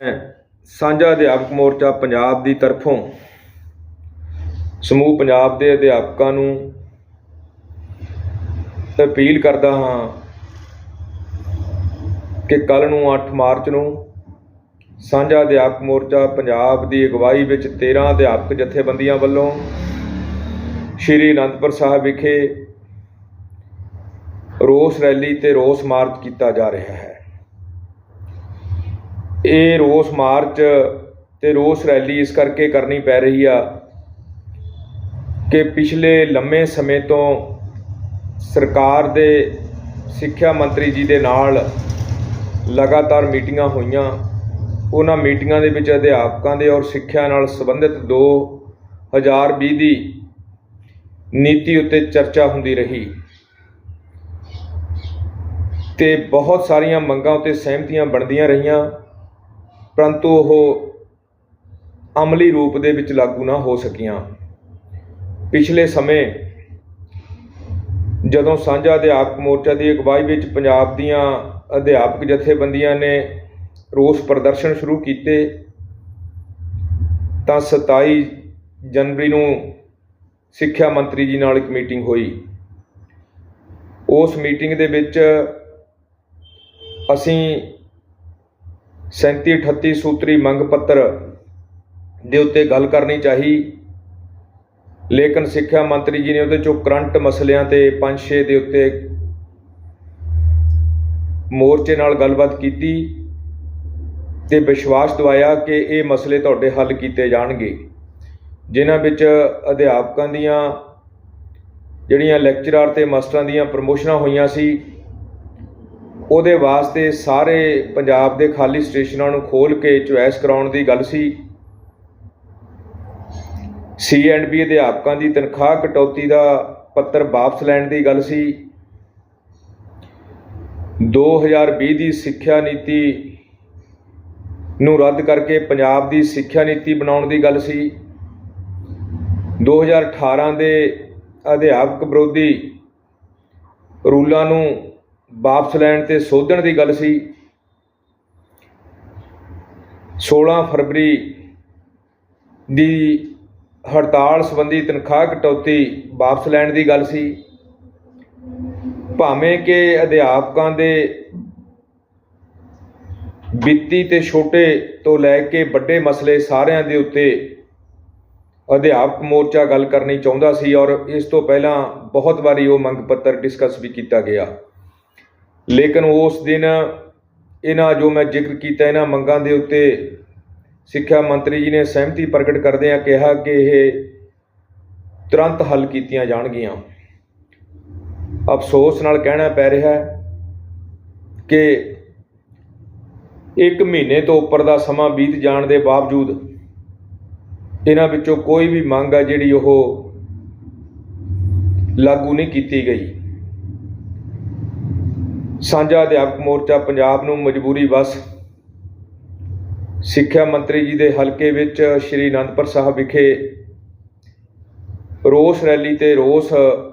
ਸਾਂਝਾ ਅਧਿਆਪਕ ਮੋਰਚਾ ਪੰਜਾਬ ਦੀ ਤਰਫੋਂ ਸਮੂਹ ਪੰਜਾਬ ਦੇ ਅਧਿਆਪਕਾਂ ਨੂੰ ਅਪੀਲ ਕਰਦਾ ਹਾਂ ਕਿ ਕੱਲ ਨੂੰ 8 ਮਾਰਚ ਨੂੰ ਸਾਂਝਾ ਅਧਿਆਪਕ ਮੋਰਚਾ ਪੰਜਾਬ ਦੀ ਅਗਵਾਈ ਵਿੱਚ 13 ਅਧਿਆਪਕ ਜਥੇਬੰਦੀਆਂ ਵੱਲੋਂ ਸ਼੍ਰੀ ਅਨੰਦਪੁਰ ਸਾਹਿਬ ਵਿਖੇ ਰੋਸ ਰੈਲੀ ਤੇ ਰੋਸ ਮਾਰਚ ਕੀਤਾ ਜਾ ਰਿਹਾ ਹੈ। ਇਹ ਰੋਸ ਮਾਰਚ ਤੇ ਰੋਸ ਰੈਲੀ ਇਸ ਕਰਕੇ ਕਰਨੀ ਪੈ ਰਹੀ ਆ ਕਿ ਪਿਛਲੇ ਲੰਮੇ ਸਮੇਂ ਤੋਂ ਸਰਕਾਰ ਦੇ ਸਿੱਖਿਆ ਮੰਤਰੀ ਜੀ ਦੇ ਨਾਲ ਲਗਾਤਾਰ ਮੀਟਿੰਗਾਂ ਹੋਈਆਂ। ਉਹਨਾਂ ਮੀਟਿੰਗਾਂ ਦੇ ਵਿੱਚ ਅਧਿਆਪਕਾਂ ਦੇ ਔਰ ਸਿੱਖਿਆ ਨਾਲ ਸੰਬੰਧਿਤ 2020 ਦੀ ਨੀਤੀ ਉੱਤੇ ਚਰਚਾ ਹੁੰਦੀ ਰਹੀ। ਤੇ ਬਹੁਤ ਸਾਰੀਆਂ ਮੰਗਾਂ ਉੱਤੇ ਸਹਿਮਤੀਆਂ ਬਣਦੀਆਂ ਰਹੀਆਂ। ਪਰੰਤੂ ਉਹ ਅਮਲੀ ਰੂਪ ਦੇ ਵਿੱਚ ਲਾਗੂ ਨਾ ਹੋ ਸਕੀਆਂ। ਪਿਛਲੇ ਸਮੇਂ ਜਦੋਂ ਸਾਂਝਾ ਅਧਿਆਪਕ ਮੋਰਚਾ ਦੀ ਅਗਵਾਈ ਵਿੱਚ ਪੰਜਾਬ ਦੀਆਂ ਅਧਿਆਪਕ ਜਥੇਬੰਦੀਆਂ ਨੇ ਰੋਸ ਪ੍ਰਦਰਸ਼ਨ ਸ਼ੁਰੂ ਕੀਤੇ, ਤਾਂ 27 ਜਨਵਰੀ ਨੂੰ ਸਿੱਖਿਆ ਮੰਤਰੀ ਜੀ ਨਾਲ ਇੱਕ ਮੀਟਿੰਗ ਹੋਈ। ਉਸ ਮੀਟਿੰਗ ਦੇ ਵਿੱਚ ਅਸੀਂ 37 38 ਸੂਤਰੀ ਮੰਗ ਪੱਤਰ ਦੇ ਉੱਤੇ ਗੱਲ ਕਰਨੀ ਚਾਹੀ। ਲੇਕਿਨ ਸਿੱਖਿਆ ਮੰਤਰੀ ਜੀ ਨੇ ਉਹਦੇ ਚੋਂ ਕਰੰਟ ਮਸਲਿਆਂ ਤੇ 5-6 ਦੇ ਉੱਤੇ ਮੋਰਚੇ ਨਾਲ ਗੱਲਬਾਤ ਕੀਤੀ ਤੇ ਵਿਸ਼ਵਾਸ ਦਿਵਾਇਆ ਕਿ ਇਹ ਮਸਲੇ ਤੁਹਾਡੇ ਹੱਲ ਕੀਤੇ ਜਾਣਗੇ। ਜਿਨ੍ਹਾਂ ਵਿੱਚ ਅਧਿਆਪਕਾਂ ਦੀਆਂ, ਜਿਹੜੀਆਂ ਲੈਕਚਰਰ ਤੇ ਮਾਸਟਰਾਂ ਦੀਆਂ ਪ੍ਰਮੋਸ਼ਨਾਂ ਹੋਈਆਂ ਸੀ ਉਹਦੇ ਵਾਸਤੇ ਸਾਰੇ ਪੰਜਾਬ ਦੇ ਖਾਲੀ ਸਟੇਸ਼ਨਾਂ ਨੂੰ ਖੋਲ ਕੇ ਚੁਆਇਸ ਕਰਾਉਣ ਦੀ ਗੱਲ ਸੀ। ਸੀ ਐਂਡ ਬੀ ਅਧਿਆਪਕਾਂ ਦੀ ਤਨਖਾਹ ਕਟੌਤੀ ਦਾ ਪੱਤਰ ਵਾਪਸ ਲੈਣ ਦੀ ਗੱਲ ਸੀ। 2020 ਦੀ ਸਿੱਖਿਆ ਨੀਤੀ ਨੂੰ ਰੱਦ ਕਰਕੇ ਪੰਜਾਬ ਦੀ ਸਿੱਖਿਆ ਨੀਤੀ ਬਣਾਉਣ ਦੀ ਗੱਲ ਸੀ। 2018 ਦੇ ਅਧਿਆਪਕ ਵਿਰੋਧੀ ਰੂਲਾਂ ਨੂੰ ਵਾਪਸ ਲੈਣ ਤੇ ਸੋਧਣ ਦੀ ਗੱਲ ਸੀ। 16 ਫਰਵਰੀ ਦੀ ਹੜਤਾਲ ਸੰਬੰਧੀ ਤਨਖਾਹ ਕਟੌਤੀ ਵਾਪਸ ਲੈਣ ਦੀ ਗੱਲ ਸੀ। ਭਾਵੇਂ ਕਿ ਅਧਿਆਪਕਾਂ ਦੇ ਵਿੱਤੀ ਤੇ ਛੋਟੇ ਤੋਂ ਲੈ ਕੇ ਵੱਡੇ ਮਸਲੇ ਸਾਰਿਆਂ ਦੇ ਉੱਤੇ ਅਧਿਆਪਕ ਮੋਰਚਾ ਗੱਲ ਕਰਨੀ ਚਾਹੁੰਦਾ ਸੀ ਔਰ ਇਸ ਤੋਂ ਪਹਿਲਾਂ ਬਹੁਤ ਵਾਰੀ ਉਹ ਮੰਗ ਪੱਤਰ ਡਿਸਕਸ ਵੀ ਕੀਤਾ ਗਿਆ। ਲੇਕਿਨ ਉਸ ਦਿਨ ਇਹਨਾਂ ਜੋ ਮੈਂ ਜ਼ਿਕਰ ਕੀਤਾ, ਇਹਨਾਂ ਮੰਗਾਂ ਦੇ ਉੱਤੇ ਸਿੱਖਿਆ ਮੰਤਰੀ ਜੀ ਨੇ ਸਹਿਮਤੀ ਪ੍ਰਗਟ ਕਰਦਿਆਂ ਕਿਹਾ ਕਿ ਇਹ ਤੁਰੰਤ ਹੱਲ ਕੀਤੀਆਂ ਜਾਣਗੀਆਂ। ਅਫਸੋਸ ਨਾਲ ਕਹਿਣਾ ਪੈ ਰਿਹਾ ਹੈ ਕਿ ਇੱਕ ਮਹੀਨੇ ਤੋਂ ਉੱਪਰ ਦਾ ਸਮਾਂ ਬੀਤ ਜਾਣ ਦੇ ਬਾਵਜੂਦ ਇਹਨਾਂ ਵਿੱਚੋਂ ਕੋਈ ਵੀ ਮੰਗ ਆ ਜਿਹੜੀ ਉਹ ਲਾਗੂ ਨਹੀਂ ਕੀਤੀ ਗਈ। ਸਾਂਝਾ ਅਧਿਆਪਕ ਮੋਰਚਾ ਪੰਜਾਬ ਨੂੰ ਮਜਬੂਰੀ ਬਸ। ਸਿੱਖਿਆ ਮੰਤਰੀ ਜੀ ਦੇ ਹਲਕੇ ਵਿੱਚ ਸ਼੍ਰੀ ਅਨੰਦਪੁਰ ਸਾਹਿਬ ਵਿਖੇ ਰੋਸ ਰੈਲੀ ਤੇ ਰੋਸ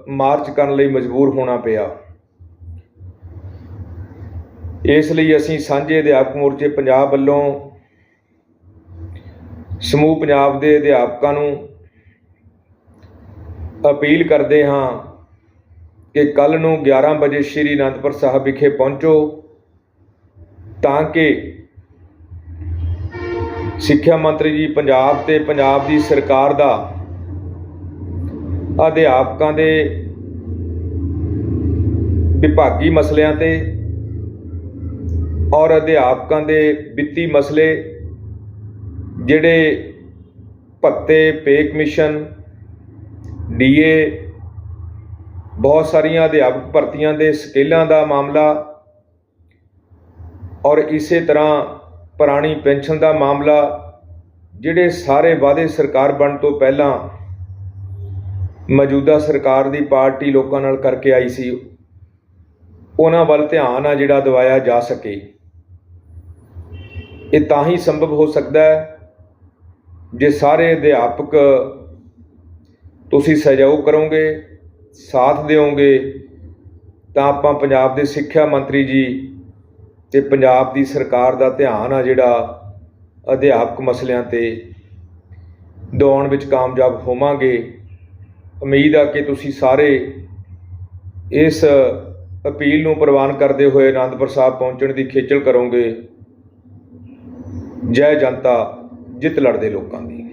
ਮਾਰਚ ਕਰਨ ਲਈ ਮਜਬੂਰ ਹੋਣਾ ਪਿਆ। ਇਸ ਲਈ ਅਸੀਂ ਸਾਂਝੇ ਅਧਿਆਪਕ ਮੋਰਚੇ ਪੰਜਾਬ ਵੱਲੋਂ ਸਮੂਹ ਪੰਜਾਬ ਦੇ ਅਧਿਆਪਕਾਂ ਨੂੰ ਅਪੀਲ ਕਰਦੇ ਹਾਂ ਕਿ ਕੱਲ ਨੂੰ 11 ਵਜੇ ਸ਼੍ਰੀ ਅਨੰਦਪੁਰ ਸਾਹਿਬ ਵਿਖੇ ਪਹੁੰਚੋ ਤਾਂ ਕਿ ਸਿੱਖਿਆ ਮੰਤਰੀ ਜੀ ਪੰਜਾਬ ਤੇ ਪੰਜਾਬ ਦੀ ਸਰਕਾਰ ਦਾ ਅਧਿਆਪਕਾਂ ਦੇ ਵਿਭਾਗੀ ਮਸਲਿਆਂ ਤੇ ਔਰ ਅਧਿਆਪਕਾਂ ਦੇ ਵਿੱਤੀ ਮਸਲੇ, ਜਿਹੜੇ ਭੱਤੇ, ਪੇ ਕਮਿਸ਼ਨ ਡੀਏ ਬਹੁਤ ਸਾਰੀਆਂ ਅਧਿਆਪਕ ਭਰਤੀਆਂ ਦੇ ਸਕੇਲਾਂ ਦਾ ਮਾਮਲਾ ਔਰ ਇਸੇ ਤਰ੍ਹਾਂ ਪੁਰਾਣੀ ਪੈਨਸ਼ਨ ਦਾ ਮਾਮਲਾ, ਜਿਹੜੇ ਸਾਰੇ ਵਾਅਦੇ ਸਰਕਾਰ ਬਣ ਤੋਂ ਪਹਿਲਾਂ ਮੌਜੂਦਾ ਸਰਕਾਰ ਦੀ ਪਾਰਟੀ ਲੋਕਾਂ ਨਾਲ ਕਰਕੇ ਆਈ ਸੀ, ਉਹਨਾਂ ਵੱਲ ਧਿਆਨ ਆ ਜਿਹੜਾ ਦਿਵਾਇਆ ਜਾ ਸਕੇ। ਇਹ ਤਾਂ ਹੀ ਸੰਭਵ ਹੋ ਸਕਦਾ ਹੈ ਜੇ ਸਾਰੇ ਅਧਿਆਪਕ ਤੁਸੀਂ ਸਹਿਯੋਗ ਕਰੋਗੇ ਸਾਥ ਦਿਓਗੇ, ਤਾਂ ਆਪਾਂ ਪੰਜਾਬ ਦੇ ਸਿੱਖਿਆ ਮੰਤਰੀ ਜੀ ਤੇ ਪੰਜਾਬ ਦੀ ਸਰਕਾਰ ਦਾ ਧਿਆਨ ਆ ਜਿਹੜਾ ਅਧਿਆਪਕ ਮਸਲਿਆਂ ਤੇ ਦੌਣ ਵਿੱਚ ਕਾਮਯਾਬ ਹੋਵਾਂਗੇ। ਉਮੀਦ ਆ ਕਿ ਤੁਸੀਂ ਸਾਰੇ ਇਸ ਅਪੀਲ ਨੂੰ ਪ੍ਰਵਾਨ ਕਰਦੇ ਹੋਏ ਅਨੰਦਪੁਰ ਸਾਹਿਬ ਪਹੁੰਚਣ ਦੀ ਖੇਚਲ ਕਰੋਗੇ। ਜੈ ਜਨਤਾ, ਜਿੱਤ ਲੜਦੇ ਲੋਕਾਂ ਦੀ।